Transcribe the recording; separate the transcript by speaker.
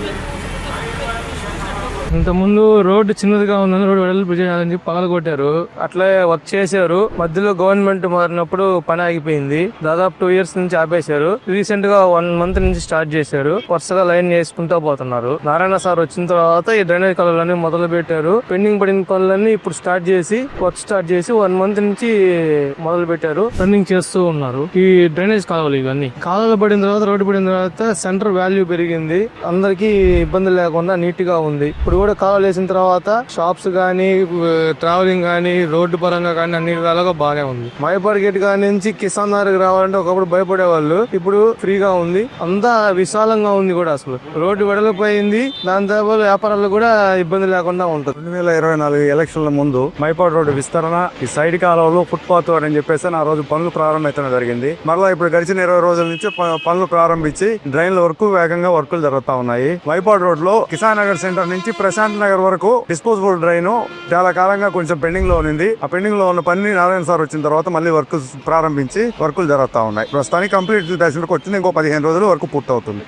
Speaker 1: Thank you. ఇంత ముందు road చిన్నదిగా ఉందని రోడ్డు వెడల్పు చేయాలని చెప్పి కొట్టారు అట్లే వర్క్ చేశారు. మధ్యలో గవర్నమెంట్ మారినప్పుడు పని ఆగిపోయింది. దాదాపు టూ ఇయర్స్ నుంచి ఆపేశారు. రీసెంట్గా వన్ మంత్ నుంచి స్టార్ట్ చేశారు. వరుసగా లైన్ చేసుకుంటూ పోతున్నారు. నారాయణ సార్ వచ్చిన తర్వాత ఈ డ్రైనేజ్ కాలువలన్నీ మొదలు పెట్టారు పెండింగ్ పడిన పనులన్నీ ఇప్పుడు స్టార్ట్ చేసి వర్క్ స్టార్ట్ చేసి వన్ మంత్ నుంచి మొదలు పెట్టారు రన్నింగ్ చేస్తూ ఉన్నారు. ఈ డ్రైనేజ్ కాలువలు ఇవన్నీ. కాలువలు పడిన తర్వాత రోడ్డు పడిన తర్వాత సెంటర్ వాల్యూ పెరిగింది. అందరికీ ఇబ్బంది లేకుండా నీట్గా ఉంది. ఇప్పుడు కూడా కాలువలు వేసిన తర్వాత షాప్స్ కానీ ట్రావెలింగ్ కానీ రోడ్డు పరంగా కానీ అన్ని విధాలుగా బాగానే ఉంది. మైపాడు గేట్ కాడి నుంచి కిసాన్ నగర్కి రావాలంటే ఒకప్పుడు భయపడే వాళ్ళు ఇప్పుడు ఫ్రీగా ఉంది. అంతా విశాలంగా ఉంది కూడా అసలు. రోడ్డు వెడలిపోయింది. దాని తర్వాత వ్యాపారాలు కూడా ఇబ్బంది లేకుండా ఉంటుంది.
Speaker 2: రెండు వేల ఇరవై నాలుగు ఎలక్షన్ల ముందు మైపాడు రోడ్డు విస్తరణ ఈ సైడ్ కాలంలో ఫుట్పాత్ అని చెప్పేసి ఆ రోజు పనులు ప్రారంభమైతే జరిగింది. మరలా ఇప్పుడు గడిచిన ఇరవై రోజుల నుంచి ప- పనులు ప్రారంభించి డ్రైన్ల వరకు వేగంగా వర్కులు జరుగుతా ఉన్నాయి. మైపాడు రోడ్లో కిసాన్ నగర్ సెంటర్ నుంచి ప్రశాంత్ నగర్ వరకు డిస్పోజబుల్ డ్రైన్ చాలా కాలంగా కొంచెం పెండింగ్లో ఉంది ఆ పెండింగ్లో ఉన్న పని నారాయణ సార్ వచ్చిన తర్వాత మళ్ళీ వర్క్ ప్రారంభించి వర్కులు జరుగుతా ఉన్నాయి. ప్రస్తుతానికి కంప్లీట్ దశకు వచ్చింది. ఇంకో పదిహేను రోజులు వరకు పూర్తవుతుంది.